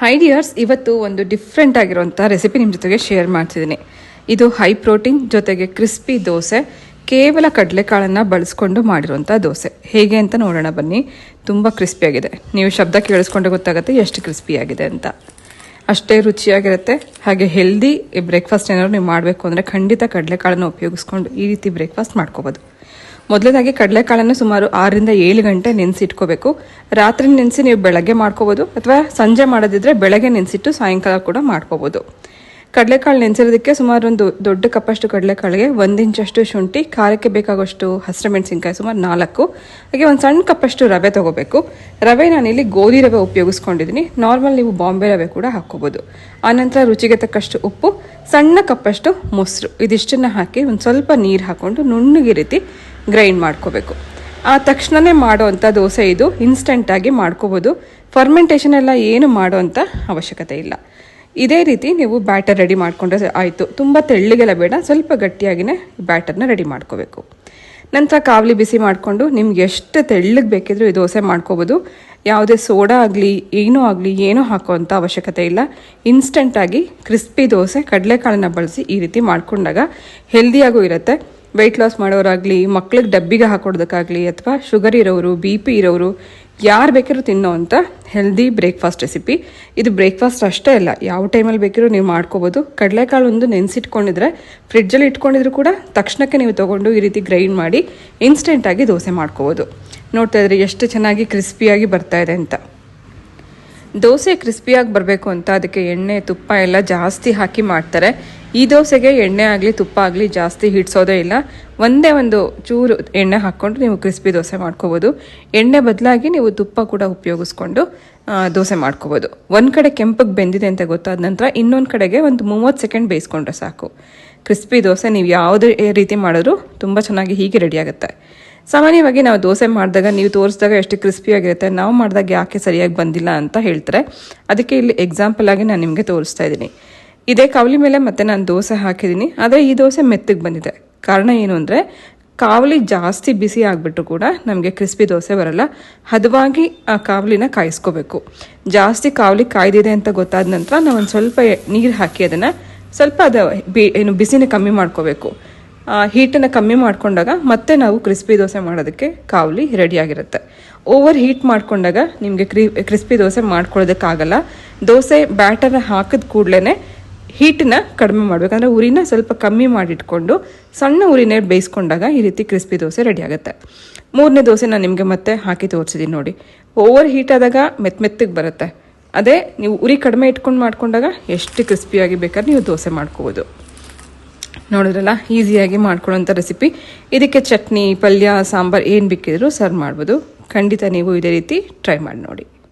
High dears ಇವತ್ತು ಒಂದು different ಆಗಿರುವಂಥ ರೆಸಿಪಿ ನಿಮ್ಮ ಜೊತೆಗೆ ಶೇರ್ ಮಾಡ್ತಿದ್ದೀನಿ. ಇದು ಹೈ ಪ್ರೋಟೀನ್ ಜೊತೆಗೆ ಕ್ರಿಸ್ಪಿ ದೋಸೆ, ಕೇವಲ ಕಡಲೆಕಾಳನ್ನು ಬಳಸ್ಕೊಂಡು ಮಾಡಿರುವಂಥ ದೋಸೆ. ಹೇಗೆ ಅಂತ ನೋಡೋಣ ಬನ್ನಿ. ತುಂಬ ಕ್ರಿಸ್ಪಿಯಾಗಿದೆ ನೀವು ಶಬ್ದ ಕೇಳಿಸ್ಕೊಂಡ್ರೆ ಗೊತ್ತಾಗುತ್ತೆ ಎಷ್ಟು ಕ್ರಿಸ್ಪಿಯಾಗಿದೆ ಅಂತ. ಅಷ್ಟೇ ರುಚಿಯಾಗಿರುತ್ತೆ. ಹಾಗೆ ಹೆಲ್ದಿ ಬ್ರೇಕ್ಫಾಸ್ಟ್ ಏನಾದ್ರು ನೀವು ಮಾಡಬೇಕು ಅಂದರೆ ಖಂಡಿತ ಕಡಲೆಕಾಳನ್ನು ಉಪಯೋಗಿಸ್ಕೊಂಡು ಈ ರೀತಿ ಬ್ರೇಕ್ಫಾಸ್ಟ್ ಮಾಡ್ಕೋಬೋದು. ಮೊದಲನೇದಾಗಿ ಕಡಲೆಕಾಳನ್ನು ಸುಮಾರು ಆರರಿಂದ ಏಳು ಗಂಟೆ ನೆನೆಸಿಟ್ಕೋಬೇಕು. ರಾತ್ರಿ ನೆನೆಸಿ ನೀವು ಬೆಳಗ್ಗೆ ಮಾಡ್ಕೋಬೋದು, ಅಥವಾ ಸಂಜೆ ಮಾಡೋದಿದ್ರೆ ಬೆಳಗ್ಗೆ ನೆನೆಸಿಟ್ಟು ಸಾಯಂಕಾಲ ಕೂಡ ಮಾಡ್ಕೋಬೋದು. ಕಡಲೆಕಾಳು ನೆನೆಸಿರೋದಕ್ಕೆ ಸುಮಾರು ಒಂದು ದೊಡ್ಡ ಕಪ್ಪಷ್ಟು ಕಡಲೆಕಾಳಿಗೆ ಒಂದು ಇಂಚಷ್ಟು ಶುಂಠಿ, ಖಾರಕ್ಕೆ ಬೇಕಾಗುವಷ್ಟು ಹಸಿರು ಮೆಣಸಿನ್ಕಾಯಿ ಸುಮಾರು ನಾಲ್ಕು, ಹಾಗೆ ಒಂದು ಸಣ್ಣ ಕಪ್ಪಷ್ಟು ರವೆ ತಗೋಬೇಕು. ರವೆ ನಾನಿಲ್ಲಿ ಗೋಧಿ ರವೆ ಉಪಯೋಗಿಸ್ಕೊಂಡಿದ್ದೀನಿ. ನಾರ್ಮಲ್ ನೀವು ಬಾಂಬೆ ರವೆ ಕೂಡ ಹಾಕ್ಕೋಬೋದು. ಆನಂತರ ರುಚಿಗೆ ತಕ್ಕಷ್ಟು ಉಪ್ಪು, ಸಣ್ಣ ಕಪ್ಪಷ್ಟು ಮೊಸರು. ಇದಿಷ್ಟನ್ನು ಹಾಕಿ ಒಂದು ಸ್ವಲ್ಪ ನೀರು ಹಾಕ್ಕೊಂಡು ನುಣ್ಣಗೆ ರೀತಿ ಗ್ರೈಂಡ್ ಮಾಡ್ಕೋಬೇಕು. ಆ ತಕ್ಷಣನೇ ಮಾಡೋವಂಥ ದೋಸೆ ಇದು ಇನ್ಸ್ಟೆಂಟಾಗಿ ಮಾಡ್ಕೋಬೋದು. ಫರ್ಮೆಂಟೇಷನ್ ಎಲ್ಲ ಏನು ಮಾಡೋವಂಥ ಅವಶ್ಯಕತೆ ಇಲ್ಲ. ಇದೇ ರೀತಿ ನೀವು ಬ್ಯಾಟರ್ ರೆಡಿ ಮಾಡಿಕೊಂಡ್ರೆ ಆಯಿತು. ತುಂಬ ತೆಳ್ಳಗೆಲ್ಲ ಬೇಡ, ಸ್ವಲ್ಪ ಗಟ್ಟಿಯಾಗಿನೇ ಬ್ಯಾಟರ್ನ ರೆಡಿ ಮಾಡ್ಕೋಬೇಕು. ನಂತರ ಕಾವಲಿ ಬಿಸಿ ಮಾಡಿಕೊಂಡು ನಿಮ್ಗೆ ಎಷ್ಟು ತೆಳ್ಳಗೆ ಬೇಕಿದ್ರೂ ಈ ದೋಸೆ ಮಾಡ್ಕೋಬೋದು. ಯಾವುದೇ ಸೋಡಾ ಆಗಲಿ, ಏನೂ ಆಗಲಿ, ಏನೂ ಹಾಕೋವಂಥ ಅವಶ್ಯಕತೆ ಇಲ್ಲ. ಇನ್ಸ್ಟೆಂಟಾಗಿ ಕ್ರಿಸ್ಪಿ ದೋಸೆ ಕಡಲೆಕಾಳನ್ನ ಬಳಸಿ ಈ ರೀತಿ ಮಾಡಿಕೊಂಡಾಗ ಹೆಲ್ದಿಯಾಗೂ ಇರುತ್ತೆ. ವೆಯ್ಟ್ ಲಾಸ್ ಮಾಡೋರಾಗಲಿ, ಮಕ್ಳಿಗೆ ಡಬ್ಬಿಗೆ ಹಾಕೊಡೋದಕ್ಕಾಗಲಿ ಅಥವಾ ಶುಗರ್ ಇರೋರು ಬಿ ಪಿ ಇರೋರು ಯಾರು ಬೇಕಾದ್ರೂ ತಿನ್ನೋ ಅಂತ ಹೆಲ್ದಿ ಬ್ರೇಕ್ಫಾಸ್ಟ್ ರೆಸಿಪಿ ಇದು ಬ್ರೇಕ್ಫಾಸ್ಟ್ ಅಷ್ಟೇ ಅಲ್ಲ, ಯಾವ ಟೈಮಲ್ಲಿ ಬೇಕಿರೋ ನೀವು ಮಾಡ್ಕೋಬೋದು. ಕಡಲೆಕಾಳು ಒಂದು ನೆನೆಸಿಟ್ಕೊಂಡಿದ್ರೆ ಫ್ರಿಡ್ಜಲ್ಲಿ ಇಟ್ಕೊಂಡಿದ್ರು ಕೂಡ ತಕ್ಷಣಕ್ಕೆ ನೀವು ತೊಗೊಂಡು ಈ ರೀತಿ ಗ್ರೈಂಡ್ ಮಾಡಿ ಇನ್ಸ್ಟೆಂಟಾಗಿ ದೋಸೆ ಮಾಡ್ಕೋಬೋದು. ನೋಡ್ತಾ ಇದ್ರೆ, ಎಷ್ಟು ಚೆನ್ನಾಗಿ ಕ್ರಿಸ್ಪಿಯಾಗಿ ಬರ್ತಾ ಇದೆ ಅಂತ. ದೋಸೆ ಕ್ರಿಸ್ಪಿಯಾಗಿ ಬರಬೇಕು ಅಂತ ಅದಕ್ಕೆ ಎಣ್ಣೆ, ತುಪ್ಪ ಎಲ್ಲ ಜಾಸ್ತಿ ಹಾಕಿ ಮಾಡ್ತಾರೆ. ಈ ದೋಸೆಗೆ ಎಣ್ಣೆ ಆಗಲಿ, ತುಪ್ಪ ಆಗಲಿ ಜಾಸ್ತಿ ಹಿಡ್ಸೋದೇ ಇಲ್ಲ. ಒಂದೇ ಒಂದು ಚೂರು ಎಣ್ಣೆ ಹಾಕ್ಕೊಂಡು ನೀವು ಕ್ರಿಸ್ಪಿ ದೋಸೆ ಮಾಡ್ಕೋಬೋದು. ಎಣ್ಣೆ ಬದಲಾಗಿ ನೀವು ತುಪ್ಪ ಕೂಡ ಉಪಯೋಗಿಸ್ಕೊಂಡು ದೋಸೆ ಮಾಡ್ಕೋಬೋದು. ಒಂದು ಕಡೆ ಕೆಂಪಗೆ ಬೆಂದಿದೆ ಅಂತ ಗೊತ್ತಾದ ನಂತರ ಇನ್ನೊಂದು ಕಡೆಗೆ ಒಂದು ಮೂವತ್ತು ಸೆಕೆಂಡ್ ಬೇಯಿಸ್ಕೊಂಡ್ರೆ ಸಾಕು. ಕ್ರಿಸ್ಪಿ ದೋಸೆ ನೀವು ಯಾವುದೇ ರೀತಿ ಮಾಡಿದ್ರು ತುಂಬ ಚೆನ್ನಾಗಿ ಹೀಗೆ ರೆಡಿ ಆಗುತ್ತೆ. ಸಾಮಾನ್ಯವಾಗಿ ನಾವು ದೋಸೆ ಮಾಡಿದಾಗ, ನೀವು ತೋರಿಸಿದಾಗ ಎಷ್ಟು ಕ್ರಿಸ್ಪಿಯಾಗಿರುತ್ತೆ ನಾವು ಮಾಡಿದಾಗ ಯಾಕೆ ಸರಿಯಾಗಿ ಬಂದಿಲ್ಲ ಅಂತ ಹೇಳ್ತಾರೆ. ಅದಕ್ಕೆ ಇಲ್ಲಿ ಎಕ್ಸಾಂಪಲ್ ಆಗಿ ನಾನು ನಿಮಗೆ ತೋರಿಸ್ತಾ ಇದ್ದೀನಿ. ಇದೇ ಕಾವಲಿ ಮೇಲೆ ಮತ್ತೆ ನಾನು ದೋಸೆ ಹಾಕಿದ್ದೀನಿ. ಆದರೆ ಈ ದೋಸೆ ಮೆತ್ತಗೆ ಬಂದಿದೆ. ಕಾರಣ ಏನು ಅಂದರೆ, ಕಾವಲಿ ಜಾಸ್ತಿ ಬಿಸಿ ಆಗಿಬಿಟ್ಟು ಕೂಡ ನಮಗೆ ಕ್ರಿಸ್ಪಿ ದೋಸೆ ಬರಲ್ಲ. ಹದವಾಗಿ ಆ ಕಾವಲಿನ ಕಾಯಿಸ್ಕೋಬೇಕು. ಜಾಸ್ತಿ ಕಾವಲಿ ಕಾಯ್ದಿದೆ ಅಂತ ಗೊತ್ತಾದ ನಂತರ ನಾವು ಒಂದು ಸ್ವಲ್ಪ ನೀರು ಹಾಕಿ ಅದನ್ನು ಸ್ವಲ್ಪ ಅದು ಏನು ಬಿಸಿನ ಕಮ್ಮಿ ಮಾಡ್ಕೋಬೇಕು. ಹೀಟನ್ನು ಕಮ್ಮಿ ಮಾಡಿಕೊಂಡಾಗ ಮತ್ತೆ ನಾವು ಕ್ರಿಸ್ಪಿ ದೋಸೆ ಮಾಡೋದಕ್ಕೆ ಕಾವಲಿ ರೆಡಿಯಾಗಿರುತ್ತೆ ಓವರ್ ಹೀಟ್ ಮಾಡಿಕೊಂಡಾಗ ನಿಮಗೆ ಕ್ರಿ ಕ್ರಿಸ್ಪಿ ದೋಸೆ ಮಾಡ್ಕೊಳ್ಳೋದಕ್ಕಾಗಲ್ಲ. ದೋಸೆ ಬ್ಯಾಟರ್ ಹಾಕಿದ ಕೂಡಲೇ ಹೀಟನ್ನು ಕಡಿಮೆ ಮಾಡಬೇಕಂದ್ರೆ ಉರಿನ ಸ್ವಲ್ಪ ಕಮ್ಮಿ ಮಾಡಿಟ್ಕೊಂಡು ಸಣ್ಣ ಉರಿನೇ ಬೇಯಿಸ್ಕೊಂಡಾಗ ಈ ರೀತಿ ಕ್ರಿಸ್ಪಿ ದೋಸೆ ರೆಡಿ ಆಗುತ್ತೆ. ಮೂರನೇ ದೋಸೆ ನಾನು ನಿಮಗೆ ಮತ್ತೆ ಹಾಕಿ ತೋರಿಸಿದ್ದೀನಿ ನೋಡಿ. ಓವರ್ ಹೀಟ್ ಆದಾಗ ಮೆತ್ತ ಮೆತ್ತಗೆ ಬರುತ್ತೆ. ಅದೇ ನೀವು ಉರಿ ಕಡಿಮೆ ಇಟ್ಕೊಂಡು ಮಾಡ್ಕೊಂಡಾಗ ಎಷ್ಟು ಕ್ರಿಸ್ಪಿಯಾಗಿ ಬೇಕಾದ್ರೆ ನೀವು ದೋಸೆ ಮಾಡ್ಕೋಬೋದು. ನೋಡಿದ್ರಲ್ಲ, ಈಸಿಯಾಗಿ ಮಾಡ್ಕೊಳ್ಳೋಂಥ ರೆಸಿಪಿ ಇದಕ್ಕೆ ಚಟ್ನಿ, ಪಲ್ಯ, ಸಾಂಬಾರು ಏನು ಬೇಕಿದ್ರು ಸರ್ವ್ ಮಾಡ್ಬೋದು. ಖಂಡಿತ ನೀವು ಇದೇ ರೀತಿ ಟ್ರೈ ಮಾಡಿ ನೋಡಿ.